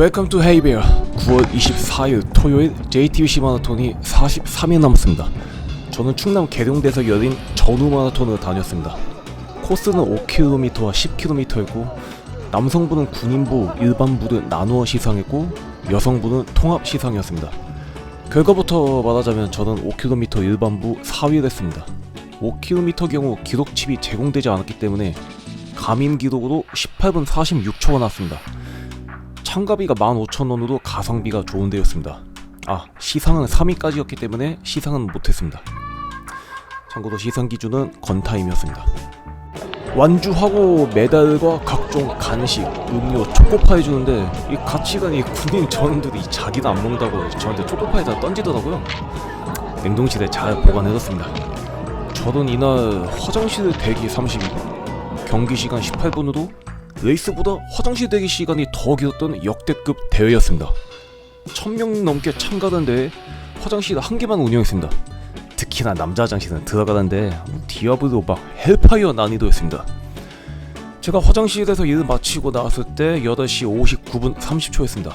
웰컴 투 헤이베어 9월 24일 토요일 JTBC 마라톤이 43일 남았습니다. 저는 충남 계룡대에서 열린 전후 마라톤을 다녔습니다. 코스는 5km와 10km였고 남성부는 군인부, 일반부를 나누어 시상했고 여성부는 통합 시상이었습니다. 결과부터 말하자면 저는 5km 일반부 4위를 했습니다. 5km 경우 기록 칩이 제공되지 않았기 때문에 가민 기록으로 18분 46초가 났습니다. 참가비가 15,000원으로 가성비가 좋은 데였습니다. 아, 시상은 3위까지였기 때문에 시상은 못했습니다. 참고로 시상 기준은 건타임이었습니다. 완주하고 메달과 각종 간식, 음료, 초코파이 주는데 이 가치관이 군인 전원들이 자기도 안 먹는다고 저한테 초코파이 다 던지더라고요. 냉동실에 잘 보관해뒀습니다. 저는 이날 화장실 대기 32분, 경기 시간 18분으로 레이스보다 화장실 대기 시간이 더 길었던 역대급 대회였습니다. 1000명 넘게 참가한 대회 화장실 한 개만 운영했습니다. 특히나 남자 화장실은 들어가는데 디아블로 막 헬파이어 난이도였습니다. 제가 화장실에서 일을 마치고 나왔을 때 8시 59분 30초였습니다.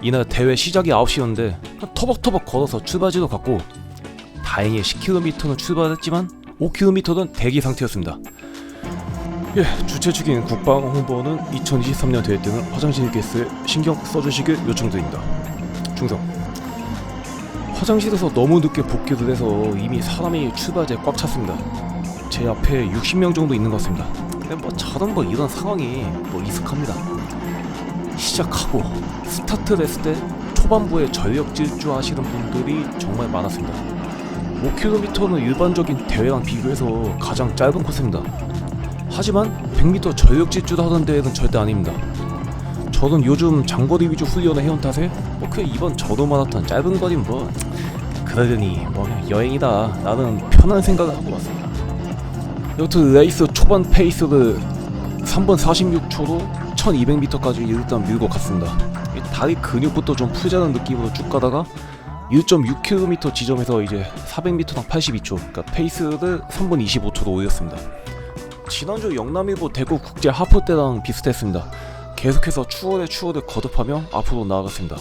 이날 대회 시작이 9시였는데 터벅터벅 걸어서 출발지로 갔고 다행히 10km는 출발했지만 5km는 대기 상태였습니다. 예, 주최 측인 국방 홍보는 2023년 대회 때는 화장실 개수에 신경 써주시길 요청드립니다. 충성. 화장실에서 너무 늦게 복귀를 해서 이미 사람이 출발지에 꽉 찼습니다. 제 앞에 60명 정도 있는 것 같습니다. 뭐 저런 뭐 이런 상황이 뭐 익숙합니다. 시작하고 스타트를 했을 때 초반부에 전력 질주하시는 분들이 정말 많았습니다. 5km는 일반적인 대회랑 비교해서 가장 짧은 코스입니다. 하지만 100m 전력 질주를 하던 데에는 절대 아닙니다. 저는 요즘 장거리 위주 훈련을 해온 탓에 뭐그 이번 저도 마라톤 짧은 거리는 뭐 그러려니 뭐 여행이다 나는 편한 생각을 하고 왔습니다. 여튼 레이스 초반 페이스를 3분 46초로 1200m까지 일단 밀고 갔습니다. 이 다리 근육부터 좀 풀자는 느낌으로 쭉 가다가 1.6km 지점에서 이제 400m당 82초 그러니까 페이스를 3분 25초로 올렸습니다. 지난주 영남일보 대구 국제 하프 때랑 비슷했습니다. 계속해서 추월에 추월을 거듭하며 앞으로 나아갔습니다.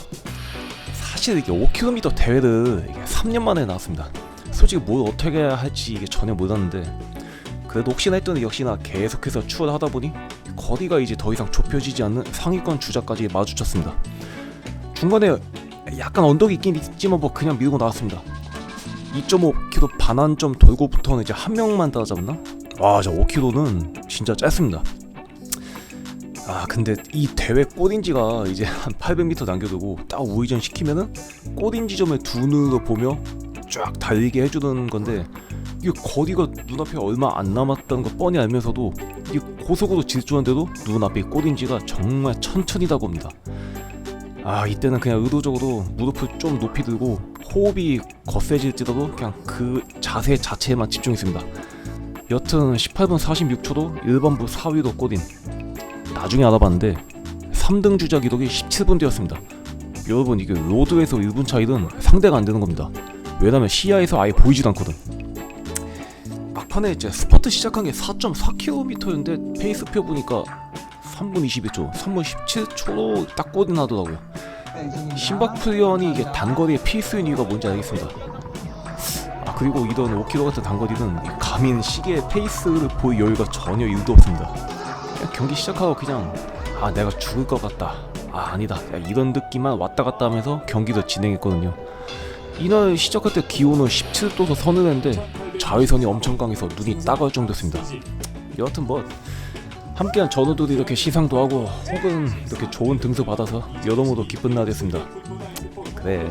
사실 이게 5km 대회를 이게 3년 만에 나왔습니다. 솔직히 뭘 어떻게 할지 이게 전혀 몰랐는데 그래도 혹시나 했더니 역시나 계속해서 추월하다 보니 거리가 이제 더 이상 좁혀지지 않는 상위권 주자까지 마주쳤습니다. 중간에 약간 언덕이 있긴 있지만 뭐 그냥 밀고 나왔습니다. 2.5km 반환 점 돌고부터는 이제 한 명만 따라잡나? 와, 저 5km는 진짜 짧습니다. 아, 근데 이 대회 꼬린지가 이제 한 800m 남겨두고 딱 우회전 시키면은 꼬린 지점을 두 눈으로 보며 쫙 달리게 해주는 건데 이게 거리가 눈앞에 얼마 안 남았다는 거 뻔히 알면서도 이 고속으로 질주하는데도 눈앞에 꼬린지가 정말 천천히 다가옵니다. 아 이때는 그냥 의도적으로 무릎을 좀 높이 들고 호흡이 거세질지라도 그냥 그 자세 자체에만 집중했습니다. 여튼 18분 46초도 일반부 4위로 꼬린 나중에 알아봤는데 3등 주자 기록이 17분 되었습니다. 여러분 이게 로드에서 1분 차이는 상대가 안 되는 겁니다. 왜냐면 시야에서 아예 보이지도 않거든. 막판에 이제 스퍼트 시작한 게 4.4km였는데 페이스표 보니까 3분 21초, 3분 17초로 딱 꼬리 나더라고요. 심박프리언이 이게 단거리의 필수인 이유가 뭔지 알겠습니다. 아 그리고 이런 5km 같은 단거리는 이 가민 시계의 페이스를 볼 여유가 전혀 일도 없습니다. 경기 시작하고 그냥 아 내가 죽을 것 같다. 아 아니다. 야, 이런 느낌만 왔다 갔다 하면서 경기를 진행했거든요. 이날 시작할 때 기온은 17도서 서늘했는데 자외선이 엄청 강해서 눈이 따가울 정도였습니다. 여하튼 뭐 함께한 전우들이 이렇게 시상도 하고 혹은 이렇게 좋은 등수 받아서 여러모로 기쁜 날이었습니다. 그래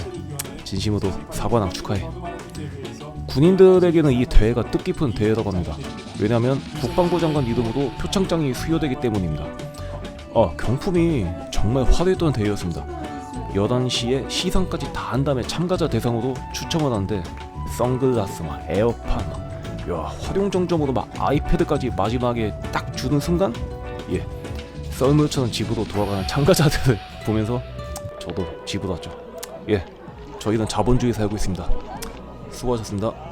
진심으로 사관왕 축하해. 군인들에게는 이 대회가 뜻깊은 대회라고 합니다. 왜냐하면 국방부 장관 이름으로 표창장이 수여되기 때문입니다. 아 경품이 정말 화려했던 대회였습니다. 11시에 시상까지 다 한 다음에 참가자 대상으로 추첨을 하는데 선글라스 막 에어팟 막 야, 활용정점으로 막 아이패드까지 마지막에 딱 주는 순간 예 썰물처럼 집으로 돌아가는 참가자들을 보면서 저도 집으로 왔죠 예 저희는 자본주의 살고 있습니다 수고하셨습니다